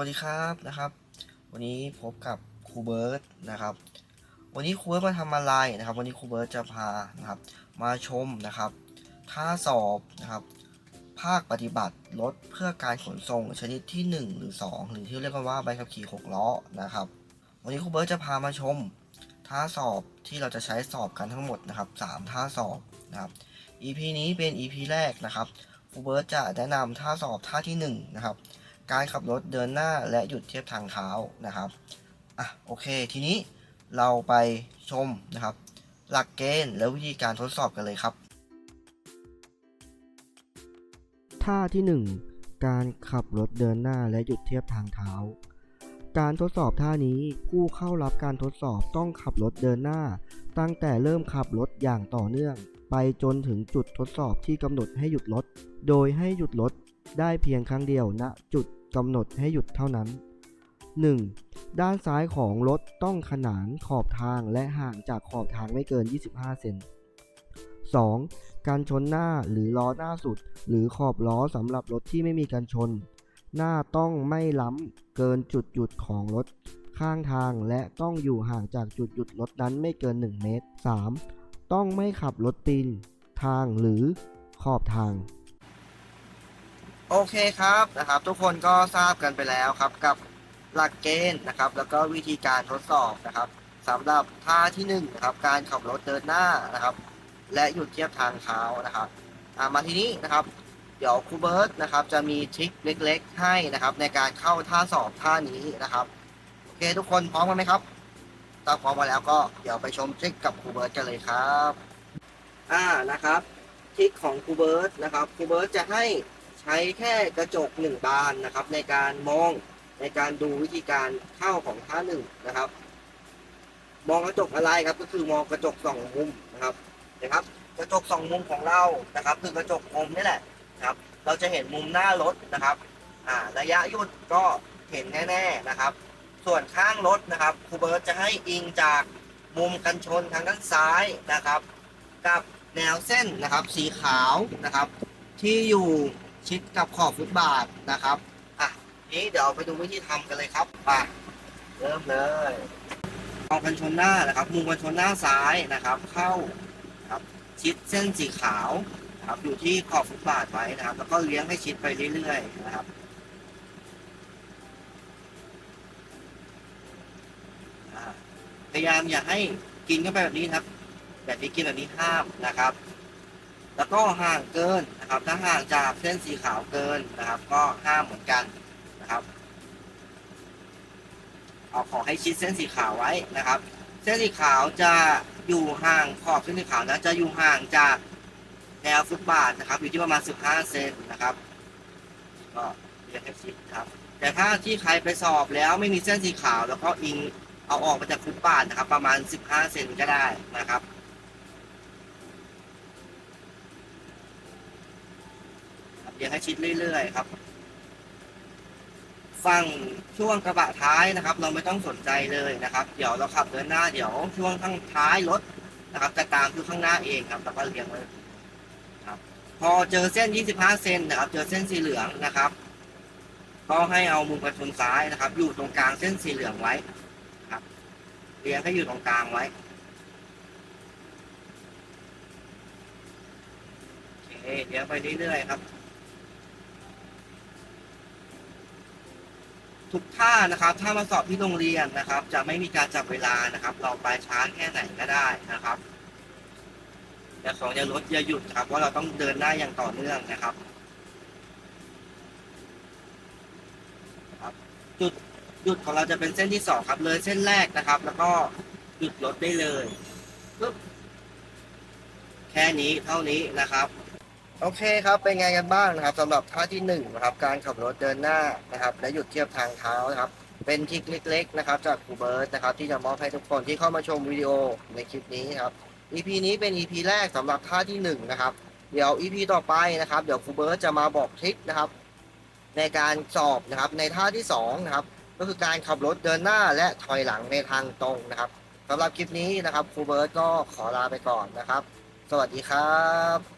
วัสดีครับนะครับ วันนี้พบกับครูเบิร์ตนะครับ วันนี้ครูเบิร์ตมาทำอะไรนะครับ วันนี้ครูเบิร์ตจะพานะครับ มาชมนะครับท่าสอบนะครับ ภาคปฏิบัติรถเพื่อการขนส่งชนิดที่ 1 หรือ 2 หรือที่เรียกกันว่าใบขับขี่6ล้อนะครับ วันนี้ครูเบิร์ตจะพามาชมท่าสอบที่เราจะใช้สอบกันทั้งหมดนะครับ 3 ท่าสอบนะครับ EP นี้เป็น EP แรกนะครับครูเบิร์ตจะแนะนำท่าสอบท่าที่1นะครับ การขับรถเดินหน้าและหยุดเทียบทางเท้านะครับอะโอเค ทีนี้เราไปชมนะครับ หลักเกณฑ์และวิธีการทดสอบกันเลยครับ ท่าที่ 1 การขับรถเดินหน้าและหยุดเทียบทางเท้า การทดสอบท่านี้ผู้เข้ารับการทดสอบต้องขับรถเดินหน้า ตั้งแต่เริ่มขับรถอย่างต่อเนื่อง ไปจนถึงจุดทดสอบที่กำหนดให้หยุดรถ โดยให้หยุดรถ ได้เพียงครั้งเดียวณจุดกำหนดให้หยุดเท่านั้น 1. ด้านซ้ายของรถต้องขนานขอบทางและห่างจากขอบทางไม่เกิน 25 เซน 2. การชนหน้าหรือล้อหน้าสุด หรือขอบล้อสำหรับรถที่ไม่มีการชน หน้าต้องไม่ล้ำเกินจุดหยุดของรถข้างทางและต้องอยู่ห่างจากจุดหยุดรถนั้นไม่เกิน 1 เมตร 3. ต้องไม่ขับรถตีนทางหรือขอบทาง โอเคครับนะครับ ทุกคนก็ทราบกันไปแล้วครับ กับหลักเกณฑ์นะครับ แล้วก็วิธีการทดสอบนะครับสำหรับท่าที่1นงนะครับการขับรถเดินหน้านะครับ และหยุดเทียบทางเท้านะครับมาทีนี้นะครับ เดี๋ยวครูเบิร์ตนะครับ จะมีทริคเล็ก ๆ ให้นะครับ ในการเข้าท่าสอบท่านี้นะครับโอเคทุกคนพร้อมกันไหมครับถ้าพร้อมมาแล้วก็เดี๋ยวไปชมทริคกับครูเบิร์ตกันเลยครับ อ่านะครับทริคของครูเบิร์ตนะครับครูเบิร์ตจะให้ ช้แค่กระจกหนึ่งบานนะครับ ในการมองในการดูวิธีการเข้าของท่าหนึ่งนะครับ มองกระจกอะไรครับก็คือมองกระจกสองมุมนะครับนะครับ กระจกสองมุมของเรานะครับ คือกระจกมุมนี่แหละนะครับ เราจะเห็นมุมหน้ารถนะครับอ่าระยะยุดก็เห็นแน่ๆนะครับ ส่วนข้างรถนะครับครูเบิร์ตจะให้อิงจากมุมกันชนทางด้านซ้ายนะครับ กับแนวเส้นนะครับ สีขาวนะครับ ที่อยู่ ชิดกับขอบฟุตบาทนะครับอะนี้เดี๋ยวไปดูวิธีทำกันเลยครับไปเริ่มเลยเอากันชนหน้านะครับมุมกันชนหน้าซ้ายนะครับ เข้าครับชิดเส้นสีขาวครับอยู่ที่ขอบฟุตบาทไว้นะครับ แล้วก็เลี้ยงให้ชิดไปเรื่อยๆนะครับพยายามอย่าให้กินเข้าไปแบบนี้ครับ แบบนี้กินแบบนี้ห้ามนะครับ แล้วก็ห่างเกินนะครับ ถ้าห่างจากเส้นสีขาวเกินนะครับ ก็ห้ามเหมือนกันนะครับ เอาขอให้ชิดเส้นสีขาวไว้นะครับ เส้นสีขาวจะอยู่ห่างขอบเส้นสีขาวนะจะอยู่ห่างจากแนวฟุตบาทนะครับ อยู่ที่ประมาณ 15 เซนนะครับ ก็เรียกให้ชิดครับ แต่ถ้าที่ใครไปสอบแล้วไม่มีเส้นสีขาว แล้วก็อิงเอาออกมาจากฟุตบาทนะครับ ประมาณ 15 เซนก็ได้นะครับ เลี้ยงให้ชิดเรื่อยๆครับฝั่งช่วงกระบะท้ายนะครับ เราไม่ต้องสนใจเลยนะครับ เดี๋ยวเราขับเดินหน้าเดี๋ยวช่วงข้างท้ายรถนะครับจะตามคือข้างหน้าเองครับแล้วก็เลี้ยงไว้ครับ พอเจอเส้น 25 เซนนะครับ เจอเส้นสีเหลืองนะครับ ก็ให้เอามุมกระชนซ้ายนะครับ อยู่ตรงกลางเส้นสีเหลืองไว้ครับ เลี้ยงให้อยู่ตรงกลางไว้เคเลี้ยงไปเรื่อยๆครับ ทุกท่านะครับ ถ้ามาสอบที่โรงเรียนนะครับ จะไม่มีการจับเวลานะครับ เราไปช้าแค่ไหนก็ได้นะครับอย่าสองอย่าลดอย่าหยุดครับว่าเราต้องเดินหน้าอย่างต่อเนื่องนะครับครับจุดหยุดของเราจะเป็นเส้นที่สองครับ เลยเส้นแรกนะครับ แล้วก็หยุดรถได้เลยปึ๊บแค่นี้เท่านี้นะครับ โอเคครับเป็นไงกันบ้างนะครับสำหรับท่าที่หนึ่งนะครับการขับรถเดินหน้านะครับ และหยุดเทียบทางเท้านะครับ เป็นทริคเล็ก ๆ นะครับ จากครูเบิร์ตนะครับ ที่จะมอบให้ทุกคนที่เข้ามาชมวิดีโอในคลิปนี้ครับ EP นี้เป็น EP แรกสำหรับท่าที่หนึ่งนะครับเดี๋ยว EP ต่อไปนะครับ เดี๋ยวครูเบิร์ตจะมาบอกทริคนะครับ ในการสอบนะครับในท่าที่สองนะครับก็คือการขับรถเดินหน้าและถอยหลังในทางตรงนะครับสำหรับคลิปนี้นะครับครูเบิร์ตก็ขอลาไปก่อนนะครับ สวัสดีครับ